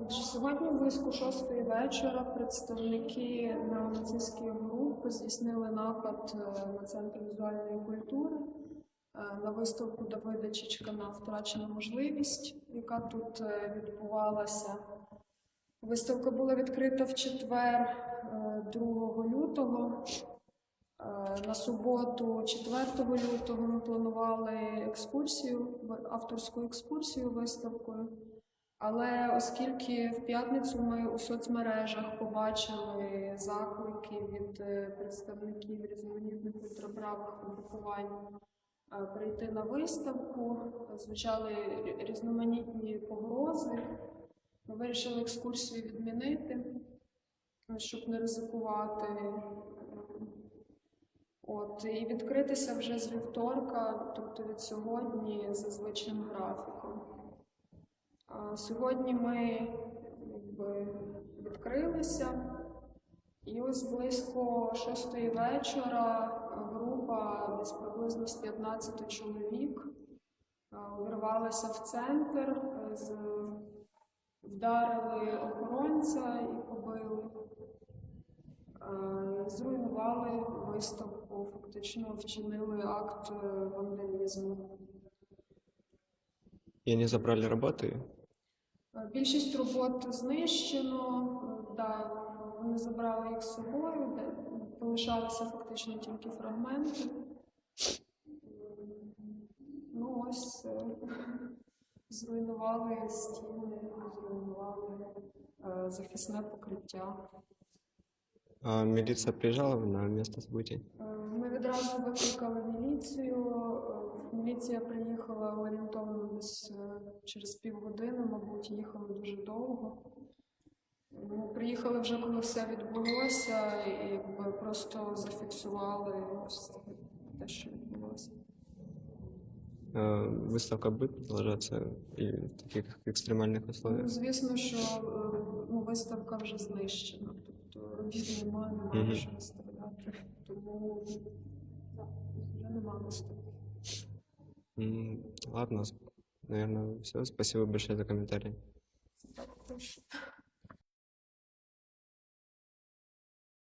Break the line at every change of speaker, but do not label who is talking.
Отже, сьогодні близько шостої вечора представники неонацистської групи здійснили напад е, на центр візуальної культури е, на виставку Давида Чичкана Втрачена можливість, яка тут е, відбувалася. Виставка була відкрита в четвер, е, 2 лютого. На суботу, 4 лютого, ми планували екскурсію, авторську екскурсію виставкою. Але оскільки в п'ятницю ми у соцмережах побачили заклики від е, представників різноманітних ультраправих угрупувань е, прийти на виставку, звучали різноманітні погрози. Ми вирішили екскурсію відмінити, щоб не ризикувати. От, і відкритися вже з вівторка, тобто від сьогодні за звичним графіком. Сьогодні ми якби, відкрилися, і ось близько шостої вечора група десь приблизно з 15 чоловік е, увірвалася в центр, е, вдарили охоронця і побили, Е, зруйнували виставку, фактично вчинили акт вандалізму.
И они забрали работы.
Більшість робот знищено, да, вони забрали їх з собою, де полишалися фактично тільки фрагменти. Ну ось е, зруйнували стіни, зруйнували е, захисне покриття.
А милиция приезжала на место событий.
Е, Ми відразу викликали міліцію. Міліція приїхала орієнтовно десь через півгодини, мабуть, їхали дуже довго. Ми приїхали вже, коли все відбулося, і якби просто зафіксували ось те, що відбулося.
А, Выставка будет продолжаться и в таких экстремальных
Ну,
условиях.
звісно, що е, ну, виставка вже знищена, тобто робіт немає,
Мгм.
немає що виставляти. Тому так, вже немає виставки.
М, Ладно, наверное, все. Спасибо большое за комментарий.